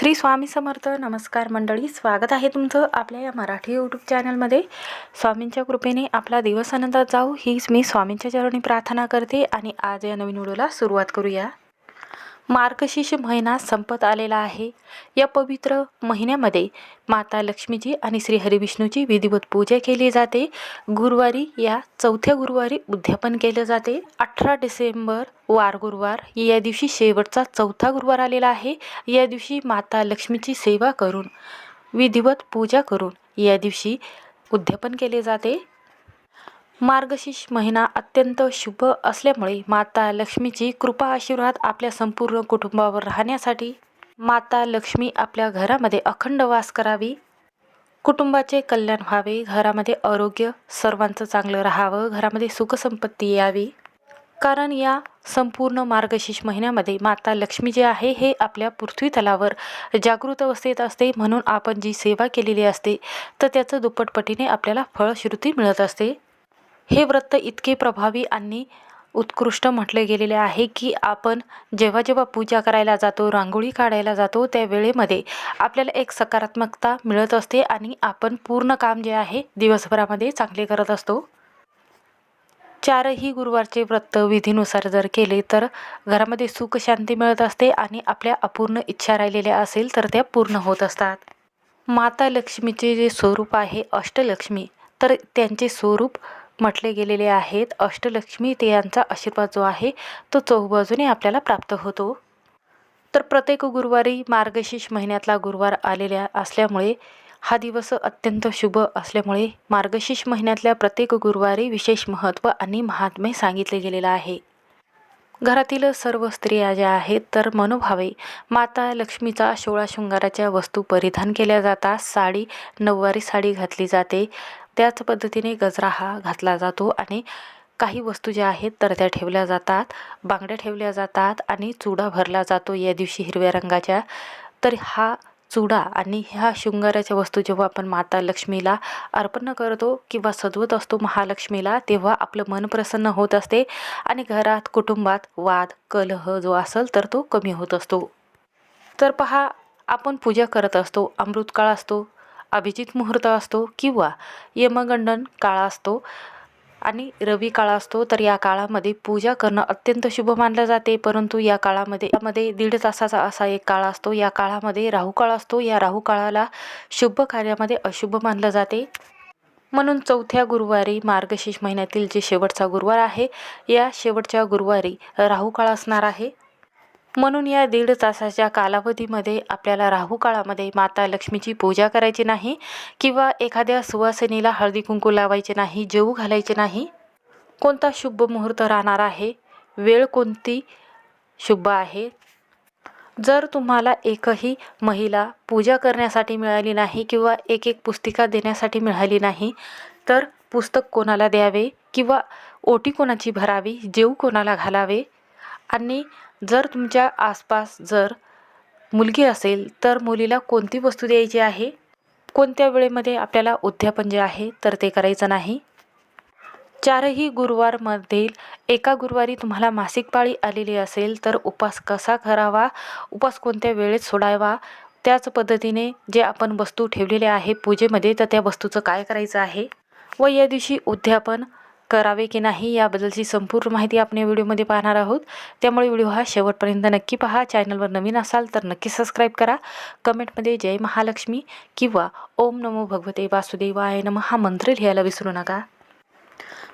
श्री स्वामी समर्थ नमस्कार मंडळी स्वागत आहे तुमचं आपल्या या मराठी यूट्यूब चॅनलमध्ये स्वामींच्या कृपेने आपला दिवस आनंदात जाऊ हीच मी स्वामींच्या चरणी प्रार्थना करते आणि आज या नवीन व्हिडिओला सुरुवात करूया. मार्गशीर्ष महिना संपत आलेला आहे. या पवित्र महिन्यामध्ये माता लक्ष्मीची आणि श्री हरिविष्णूची विधिवत पूजा केली जाते. गुरुवारी या चौथ्या गुरुवारी उद्यापन केलं जाते. अठरा डिसेंबर वार गुरुवार या दिवशी शेवटचा चौथा गुरुवार आलेला आहे. या दिवशी माता लक्ष्मीची सेवा करून विधिवत पूजा करून या दिवशी उद्यापन केले जाते. मार्गशीर्ष महिना अत्यंत शुभ असल्यामुळे माता लक्ष्मीची कृपा आशीर्वाद आपल्या संपूर्ण कुटुंबावर राहण्यासाठी माता लक्ष्मी आपल्या घरामध्ये अखंड वास करावी. कुटुंबाचे कल्याण व्हावे घरामध्ये आरोग्य सर्वांचं चांगलं राहावं घरामध्ये सुखसंपत्ती यावी. कारण या संपूर्ण मार्गशीर्ष महिन्यामध्ये माता लक्ष्मी जे आहे हे आपल्या पृथ्वी तलावर जागृत अवस्थेत असते म्हणून आपण जी सेवा केलेली असते तर त्याचं दुप्पटपटीने आपल्याला फळश्रुती मिळत असते. हे व्रत इतके प्रभावी आणि उत्कृष्ट म्हटले गेलेले आहे की आपण जेव्हा जेव्हा पूजा करायला जातो रांगोळी काढायला जातो त्या वेळेमध्ये आपल्याला एक सकारात्मकता मिळत असते आणि आपण पूर्ण काम जे आहे दिवसभरामध्ये चांगले करत असतो. चारही गुरुवारचे व्रत विधीनुसार जर केले तर घरामध्ये सुख शांती मिळत असते आणि आपल्या अपूर्ण इच्छा राहिलेल्या असेल तर त्या पूर्ण होत असतात. माता लक्ष्मीचे जे स्वरूप आहे अष्टलक्ष्मी तर त्यांचे स्वरूप म्हटले गेलेले आहेत. अष्टलक्ष्मी ते यांचा आशीर्वाद जो आहे तो चौबाजूने आपल्याला प्राप्त होतो. तर प्रत्येक गुरुवारी मार्गशीर्ष महिन्यातला गुरुवार आलेल्या असल्यामुळे हा दिवस अत्यंत शुभ असल्यामुळे मार्गशीर्ष महिन्यातल्या प्रत्येक गुरुवारी विशेष महत्त्व आणि महात्म्य सांगितले गेलेलं आहे. घरातील सर्व स्त्रिया ज्या आहेत तर मनोभावे माता लक्ष्मीचा सोळा शृंगाराच्या वस्तू परिधान केल्या जातात. साडी नऊवारी साडी घातली जाते. त्याच पद्धतीने गजरा हा घातला जातो आणि काही वस्तू ज्या आहेत तर त्या ठेवल्या जातात. बांगड्या ठेवल्या जातात आणि चुडा भरला जातो या दिवशी हिरव्या रंगाच्या. तर हा चुडा आणि ह्या शृंगाराच्या वस्तू जेव्हा आपण माता लक्ष्मीला अर्पण करतो किंवा सजवत असतो महालक्ष्मीला तेव्हा आपलं मन प्रसन्न होत असते आणि घरात कुटुंबात वाद कलह जो असेल तर तो कमी होत असतो. तर पहा आपण पूजा करत असतो अमृतकाळ असतो अभिजित मुहूर्त असतो किंवा यमगंडन काळ असतो आणि रवी काळ असतो तर या काळामध्ये पूजा करणं अत्यंत शुभ मानलं जाते. परंतु या काळामध्ये यामध्ये दीड तासाचा असा एक काळ असतो. या काळामध्ये राहू काळ असतो. या राहू काळाला शुभ कार्यामध्ये अशुभ मानलं जाते. म्हणून चौथ्या गुरुवारी मार्गशीर्ष महिन्यातील जे शेवटचा गुरुवार आहे या शेवटच्या गुरुवारी राहू काळ असणार आहे. म्हणून या दीड तासाच्या कालावधीमध्ये आपल्याला राहू काळामध्ये माता लक्ष्मीची पूजा करायची नाही किंवा एखाद्या सुवासिनीला हळदी कुंकू लावायचे नाही जेऊ घालायचे नाही. कोणता शुभ मुहूर्त राहणार आहे? वेळ कोणती शुभ आहे? जर तुम्हाला एकही महिला पूजा करण्यासाठी मिळाली नाही किंवा एक एक पुस्तिका देण्यासाठी मिळाली नाही तर पुस्तक कोणाला द्यावे किंवा ओटी कोणाची भरावी जेऊ कोणाला घालावे? आणि जर तुमच्या आसपास जर मुलगी असेल तर मुलीला कोणती वस्तू द्यायची आहे? कोणत्या वेळेमध्ये आपल्याला उद्यापन जे आहे तर ते करायचं नाही? चारही गुरुवारमधील एका गुरुवारी तुम्हाला मासिक पाळी आलेली असेल तर उपास कसा करावा? उपास कोणत्या वेळेत सोडावा? त्याच पद्धतीने जे आपण वस्तू ठेवलेले आहे पूजेमध्ये तर त्या वस्तूचं काय करायचं आहे? व या दिवशी उद्यापन करावे की नाही याबद्दलची संपूर्ण माहिती आपण या व्हिडिओमध्ये पाहणार आहोत. त्यामुळे व्हिडिओ हा शेवटपर्यंत नक्की पहा. चॅनलवर नवीन असाल तर नक्की सबस्क्राईब करा. कमेंटमध्ये जय महालक्ष्मी किंवा ओम नमो भगवते वासुदेवाय नम हा मंत्र लिहायला विसरू नका.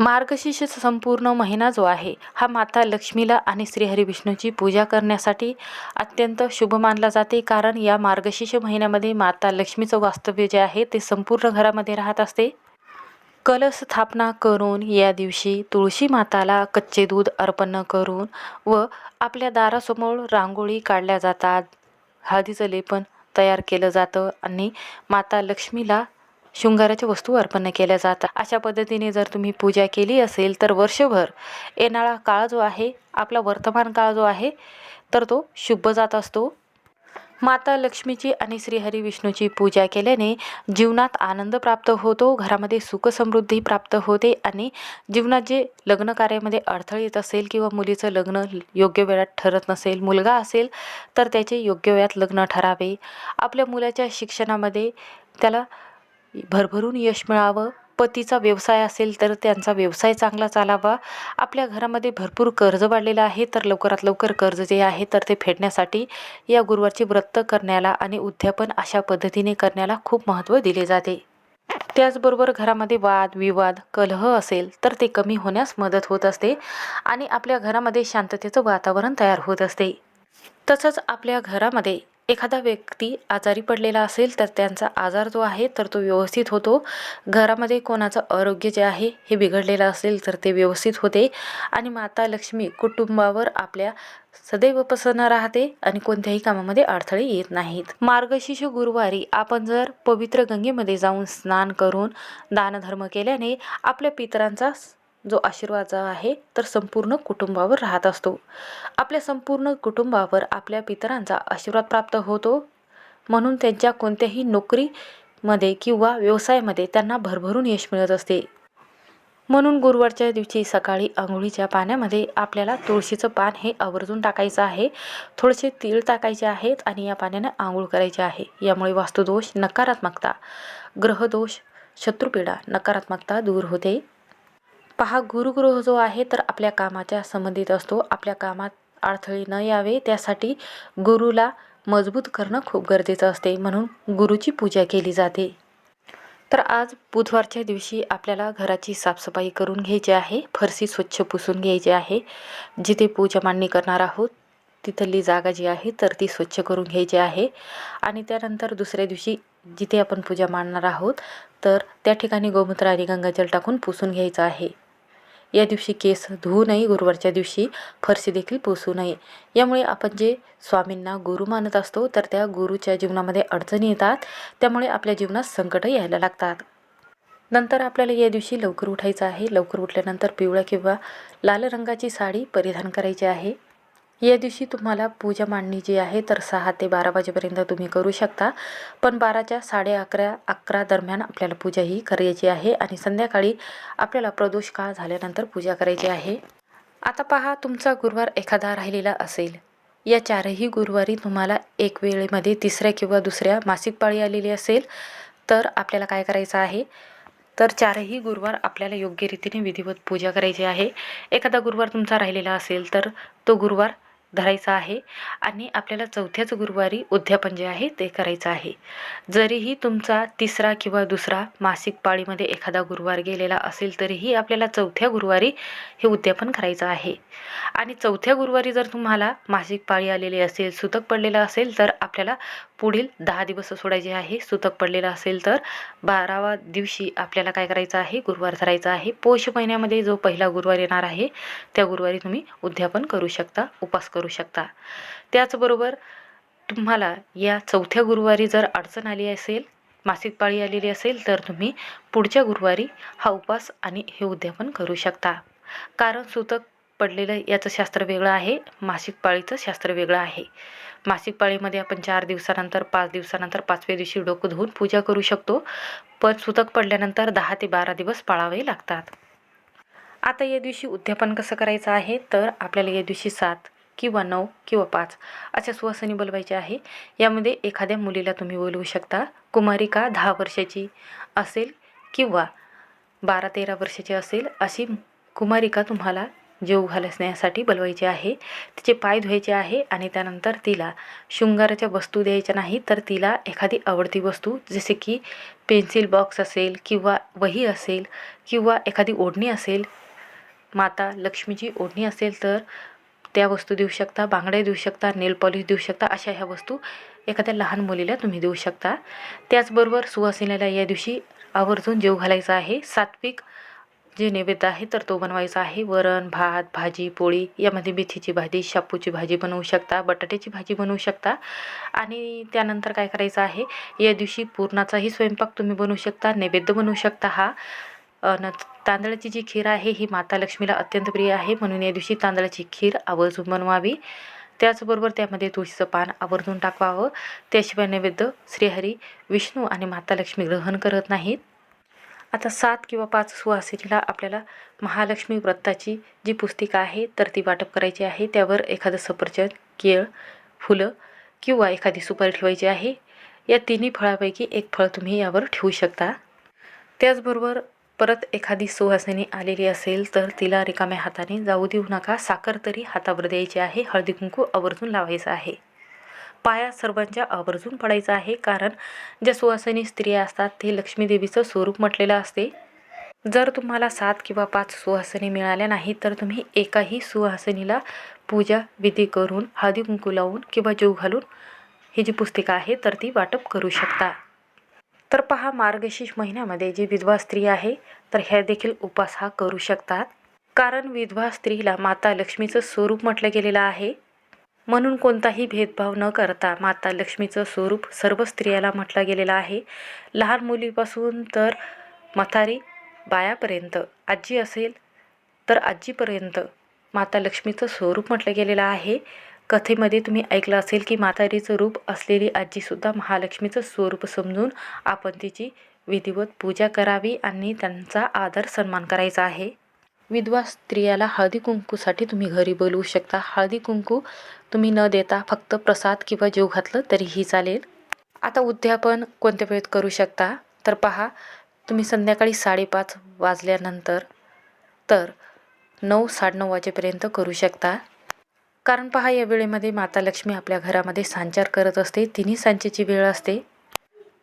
मार्गशीर्ष संपूर्ण महिना जो आहे हा माता लक्ष्मीला आणि श्रीहरी विष्णूची पूजा करण्यासाठी अत्यंत शुभ मानला जाते. कारण या मार्गशीर्ष महिन्यामध्ये माता लक्ष्मीचं वास्तव्य जे आहे ते संपूर्ण घरामध्ये राहत असते. कलश स्थापना करून या दिवशी तुळशी माताला कच्चे दूध अर्पण करून व आपल्या दारासमोर रांगोळी काढल्या जातात. हळदीचं लेपन तयार केलं जातं आणि माता लक्ष्मीला शृंगाराच्या वस्तू अर्पण केल्या जातात. अशा पद्धतीने जर तुम्ही पूजा केली असेल तर वर्षभर येणारा काळ जो आहे आपला वर्तमान काळ जो आहे तर तो शुभ जात असतो. माता लक्ष्मीची आणि श्रीहरी विष्णूची पूजा केल्याने जीवनात आनंद प्राप्त होतो घरामध्ये सुख समृद्धी प्राप्त होते आणि जीवनात जे लग्न कार्यामध्ये अडथळे येत असेल किंवा मुलीचं लग्न योग्य वेळात ठरत नसेल मुलगा असेल तर त्याचे योग्य वेळात लग्न ठरावे. आपल्या मुलाच्या शिक्षणामध्ये त्याला भरभरून यश मिळावं. पतीचा व्यवसाय असेल तर त्यांचा व्यवसाय चांगला चालावा. आपल्या घरामध्ये भरपूर कर्ज वाढलेलं आहे तर लवकरात लवकर कर्ज जे आहे तर ते फेडण्यासाठी या गुरुवारचे व्रत करण्याला आणि उद्यापन अशा पद्धतीने करण्याला खूप महत्त्व दिले जाते. त्याचबरोबर घरामध्ये वाद विवाद कलह असेल तर ते कमी होण्यास मदत होत असते आणि आपल्या घरामध्ये शांततेचं वातावरण तयार होत असते. तसंच आपल्या घरामध्ये एखादा व्यक्ती आजारी पडलेला असेल तर त्यांचा आजार जो आहे तर तो व्यवस्थित होतो. घरामध्ये कोणाचं आरोग्य जे आहे हे बिघडलेलं असेल तर ते व्यवस्थित होते. आणि माता लक्ष्मी कुटुंबावर आपल्या सदैव प्रसन्न राहते आणि कोणत्याही कामामध्ये अडथळे येत नाहीत. मार्गशीर्ष गुरुवारी आपण जर पवित्र गंगेमध्ये जाऊन स्नान करून दानधर्म केल्याने आपल्या पितरांचा जो आशीर्वाद आहे तर संपूर्ण कुटुंबावर राहत असतो. आपल्या संपूर्ण कुटुंबावर आपल्या पितरांचा आशीर्वाद प्राप्त होतो. म्हणून त्यांच्या कोणत्याही नोकरीमध्ये किंवा व्यवसायामध्ये त्यांना भरभरून यश मिळत असते. म्हणून गुरुवारच्या दिवशी सकाळी आंघोळीच्या पाण्यामध्ये आपल्याला तुळशीचं पान हे आवर्जून टाकायचं आहे. थोडेसे तीळ टाकायचे आहेत आणि या पाण्याने आंघोळ करायचे आहे. यामुळे वास्तुदोष नकारात्मकता ग्रहदोष शत्रुपीडा नकारात्मकता दूर होते. पहा गुरुग्रह जो आहे तर आपल्या कामाच्या संबंधित असतो. आपल्या कामात अडथळे न यावे. त्यासाठी गुरुला मजबूत करणं खूप गरजेचं असते. म्हणून गुरुची पूजा केली जाते. तर आज बुधवारच्या दिवशी आपल्याला घराची साफसफाई करून घ्यायची आहे. फरशी स्वच्छ पुसून घ्यायची आहे. जिथे पूजा मांडणी करणार आहोत तिथली जागा जी आहे तर ती स्वच्छ करून घ्यायची आहे. आणि त्यानंतर दुसऱ्या दिवशी जिथे आपण पूजा मांडणार आहोत तर त्या ठिकाणी गोमूत्र आणि गंगाजल टाकून पुसून घ्यायचं आहे. या दिवशी केस धुवू नये गुरुवारच्या दिवशी फरशी देखील पुसू नये. यामुळे आपण जे स्वामींना गुरु मानत असतो तर त्या गुरुच्या जीवनामध्ये अडचणी येतात. त्यामुळे आपल्या जीवनात संकट यायला लागतात. नंतर आपल्याला या दिवशी लवकर उठायचं आहे. लवकर उठल्यानंतर पिवळ्या किंवा लाल रंगाची साडी परिधान करायची आहे. या दिवशी तुम्हाला पूजा मांडणी जी आहे तर सहा ते बारा वाजेपर्यंत तुम्ही करू शकता. पण बाराच्या साडे अकरा अकरा दरम्यान आपल्याला पूजा ही करायची आहे आणि संध्याकाळी आपल्याला प्रदोष काळ झाल्यानंतर पूजा करायची आहे. आता पहा तुमचा गुरुवार एखादा राहिलेला असेल. या चारही गुरुवारी तुम्हाला एक वेळेमध्ये तिसऱ्या किंवा दुसऱ्या मासिक पाळी आलेली असेल तर आपल्याला काय करायचं आहे? तर चारही गुरुवार आपल्याला योग्य रीतीने विधिवत पूजा करायची आहे. एखादा गुरुवार तुमचा राहिलेला असेल तर तो गुरुवार धरायचा आहे आणि आपल्याला चौथ्याच गुरुवारी उद्यापन जे आहे ते करायचं आहे. जरीही तुमचा तिसरा किंवा दुसरा मासिक पाळीमध्ये एखादा गुरुवार गेलेला असेल तरीही आपल्याला चौथ्या गुरुवारी हे उद्यापन करायचं आहे. आणि चौथ्या गुरुवारी जर तुम्हाला मासिक पाळी आलेली असेल सुतक पडलेलं असेल तर आपल्याला पुढील दहा दिवस सोडायचे आहे. सुतक पडलेलं असेल तर बारावा दिवशी आपल्याला काय करायचं आहे? गुरुवार धरायचा आहे. पोष महिन्यामध्ये जो पहिला गुरुवार येणार आहे त्या गुरुवारी तुम्ही उद्यापन करू शकता. उपास करू करू शकता. त्याचबरोबर तुम्हाला या चौथ्या गुरुवारी जर अडचण आली असेल मासिक पाळी आलेली असेल तर तुम्ही पुढच्या गुरुवारी हा उपास आणि हे उद्यापन करू शकता. कारण सूतक पडलेलं याचं शास्त्र वेगळं आहे मासिक पाळीचं शास्त्र वेगळं आहे. मासिक पाळीमध्ये आपण चार दिवसानंतर पाच दिवसानंतर पाचव्या दिवशी डोकं धुवून पूजा करू शकतो पण सुतक पडल्यानंतर दहा ते बारा दिवस पाळावे लागतात. आता या दिवशी उद्यापन कसं करायचं आहे? तर आपल्याला या दिवशी सात किंवा नऊ किंवा पाच अशा सुवासनी बोलवायचे आहे. यामध्ये एखाद्या मुलीला तुम्ही बोलवू शकता. कुमारिका दहा वर्षाची असेल किंवा बारा तेरा वर्षाची असेल अशी कुमारिका तुम्हाला जेव घालण्यासाठी बोलवायची आहे. तिचे पाय धुवायचे आहे आणि त्यानंतर तिला शृंगाराच्या वस्तू द्यायच्या नाही तर तिला एखादी आवडती वस्तू जसे की पेन्सिल बॉक्स असेल किंवा वही असेल किंवा एखादी ओढणी असेल. माता लक्ष्मीची ओढणी असेल तर त्या वस्तू देऊ शकता बांगड्या देऊ शकता नेल पॉलिश देऊ शकता अशा ह्या वस्तू एखाद्या लहान मुलीला तुम्ही देऊ शकता. त्याचबरोबर सुवासिनीला या दिवशी आवर्जून जेव घालायचा आहे. सात्विक जे नैवेद्य आहे तर तो बनवायचा आहे. वरण भात भाजी पोळी यामध्ये मेथीची भाजी शापूची भाजी बनवू शकता बटाट्याची भाजी बनवू शकता. आणि त्यानंतर काय करायचं आहे? या दिवशी पूर्णाचाही स्वयंपाक तुम्ही बनवू शकता नैवेद्य बनवू शकता हा. न तांदळाची जी खीर आहे ही माता लक्ष्मीला अत्यंत प्रिय आहे. म्हणून या दिवशी तांदळाची खीर आवर्जून बनवावी. त्याचबरोबर त्यामध्ये तुळशीचं पान आवर्जून टाकवावं. त्याशिवाय नैवेद्य श्रीहरी विष्णू आणि माता लक्ष्मी ग्रहण करत नाहीत. आता सात किंवा पाच सुवासिनीला आपल्याला महालक्ष्मी व्रताची जी पुस्तिका आहे तर ती वाटप करायची आहे. त्यावर एखादं सफरचंद केळ फुलं किंवा एखादी सुपारी ठेवायची आहे. या तिन्ही फळापैकी एक फळ तुम्ही यावर ठेवू शकता. त्याचबरोबर परत एखादी सुवासिनी आलेली असेल तर तिला रिकाम्या हाताने जाऊ देऊ नका साखर तरी हातावर द्यायची आहे हळदी कुंकू आवर्जून लावायचं आहे. पाया सर्वांच्या आवर्जून पडायचा आहे कारण ज्या सुवासिनी स्त्रिया असतात ते लक्ष्मीदेवीचं स्वरूप म्हटलेलं असते. जर तुम्हाला सात किंवा पाच सुहासिनी मिळाल्या नाही तर तुम्ही एकाही सुहासिनीला पूजा विधी करून हळदी कुंकू लावून किंवा जीव घालून ही जी पुस्तिका आहे तर ती वाटप करू शकता. तर पहा मार्गशीर्ष महिन्यामध्ये जी विधवा स्त्री आहे तर ह्या देखील उपास हा करू शकतात. कारण विधवा स्त्रीला माता लक्ष्मीचं स्वरूप म्हटलं गेलेलं आहे. म्हणून कोणताही भेदभाव न करता माता लक्ष्मीचं स्वरूप सर्व स्त्रियाला म्हटलं गेलेलं आहे. लहान मुलीपासून तर म्हातारी बायापर्यंत आजी असेल तर आजीपर्यंत माता लक्ष्मीचं स्वरूप म्हटलं गेलेलं आहे. कथेमध्ये तुम्ही ऐकलं असेल की म्हातारीचं रूप असलेली आजीसुद्धा महालक्ष्मीचं स्वरूप समजून आपण तिची विधिवत पूजा करावी आणि त्यांचा आदर सन्मान करायचा आहे. विधवा स्त्रियाला हळदी कुंकूसाठी तुम्ही घरी बोलवू शकता. हळदी कुंकू तुम्ही न देता फक्त प्रसाद किंवा जीव घातलं तरीही चालेल. आता उद्यापन कोणत्या वेळेत करू शकता? तर पहा तुम्ही संध्याकाळी साडेपाच वाजल्यानंतर तर नऊ साडेनऊ वाजेपर्यंत करू शकता. कारण पहा या वेळेमध्ये माता लक्ष्मी आपल्या घरामध्ये संचार करत असते. तिन्ही सांजेची वेळ असते.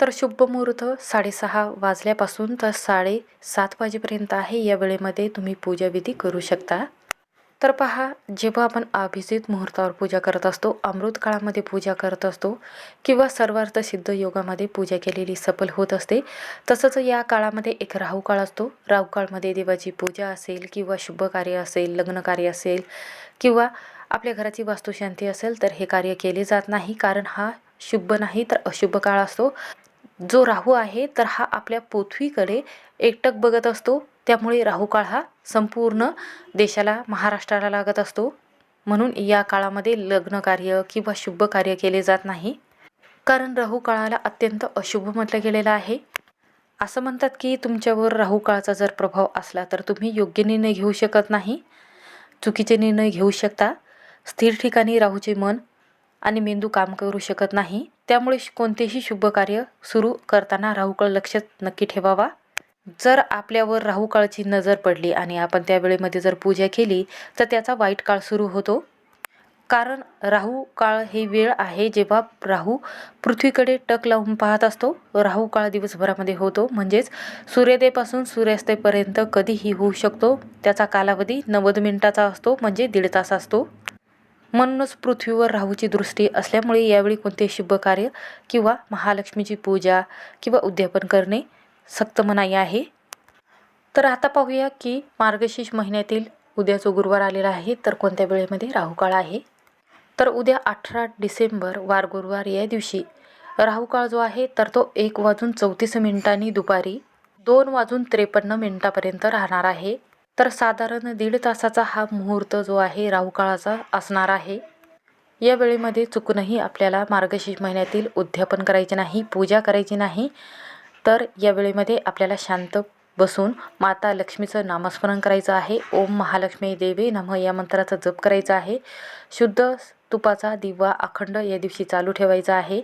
तर शुभ मुहूर्त साडेसहा वाजल्यापासून तर साडेसात वाजेपर्यंत आहे. या वेळेमध्ये तुम्ही पूजाविधी करू शकता. तर पहा जेव्हा आपण अभिजित मुहूर्तावर पूजा करत असतो अमृत काळामध्ये पूजा करत असतो किंवा सर्वार्थ सिद्ध योगामध्ये पूजा केलेली सफल होत असते तसंच या काळामध्ये एक राहू काळ असतो. राहू काळमध्ये देवाची पूजा असेल किंवा शुभ कार्य असेल लग्न कार्य असेल किंवा आपल्या घराची वास्तुशांती असेल तर हे कार्य केले जात नाही कारण हा शुभ नाही तर अशुभ काळ असतो. जो राहू आहे तर हा आपल्या पृथ्वीकडे एकटक बघत असतो. त्यामुळे राहू काळ हा संपूर्ण देशाला महाराष्ट्राला लागत असतो. म्हणून या काळामध्ये लग्न कार्य किंवा शुभ कार्य केले जात नाही. कारण राहू काळाला अत्यंत अशुभ म्हटलं गेलेलं आहे. असं म्हणतात की तुमच्यावर राहू काळाचा जर प्रभाव असला तर तुम्ही योग्य निर्णय घेऊ शकत नाही. चुकीचे निर्णय घेऊ शकता. स्थिर ठिकाणी राहूचे मन आणि मेंदू काम करू शकत नाही त्यामुळे कोणतेही शुभ कार्य सुरू करताना राहूकाळ लक्षात नक्की ठेवावा. जर आपल्यावर राहू काळची नजर पडली आणि आपण त्या वेळेमध्ये जर पूजा केली तर त्याचा वाईट काळ सुरू होतो. कारण राहू काळ ही वेळ आहे जेव्हा राहू पृथ्वीकडे टक लावून पाहत असतो. राहू काळ दिवसभरामध्ये होतो. म्हणजेच सूर्योदयपासून सूर्यास्तापर्यंत कधीही होऊ शकतो. त्याचा कालावधी नव्वद मिनिटाचा असतो म्हणजे दीड तास असतो. म्हणूनच पृथ्वीवर राहूची दृष्टी असल्यामुळे यावेळी कोणते शुभ कार्य किंवा महालक्ष्मीची पूजा किंवा उद्यापन करणे सक्त मनाई आहे? तर आता पाहूया की मार्गशीर्ष महिन्यातील उद्या जो गुरुवार आलेला आहे तर कोणत्या वेळेमध्ये राहुकाळ आहे? तर उद्या अठरा डिसेंबर वार गुरुवार या दिवशी राहुकाळ जो आहे तर तो एक वाजून चौतीस मिनिटांनी दुपारी दोन वाजून त्रेपन्न मिनिटापर्यंत राहणार आहे. तर साधारण दीड तासाचा हा मुहूर्त जो आहे राहुकाळाचा असणार आहे. या वेळेमध्ये चुकूनही आपल्याला मार्गशीर्ष महिन्यातील उद्यापन करायचे नाही पूजा करायची नाही. तर या वेळेमध्ये आपल्याला शांत बसून माता लक्ष्मीचं नामस्मरण करायचं आहे. ओम महालक्ष्मी देवी नम या मंत्राचा जप करायचा आहे. शुद्ध तुपाचा दिवा अखंड या दिवशी चालू ठेवायचा आहे.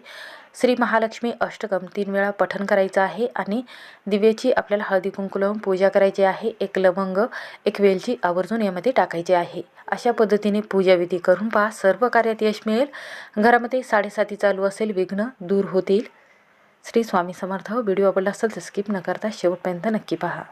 श्री महालक्ष्मी अष्टकम तीन वेळा पठन करायचं आहे आणि दिव्याची आपल्याला हळदी कुंकू लावून पूजा करायची आहे एक लवंग एक वेलची आवर्जून यामध्ये टाकायची आहे. अशा पद्धतीने पूजाविधी करून पहा सर्व कार्यात यश मिळेल. घरामध्ये साडेसाती चालू असेल विघ्न दूर होतील. श्री स्वामी समर्थ व्हिडिओ आवडला असेल तर स्किप न करता शेवटपर्यंत नक्की पहा.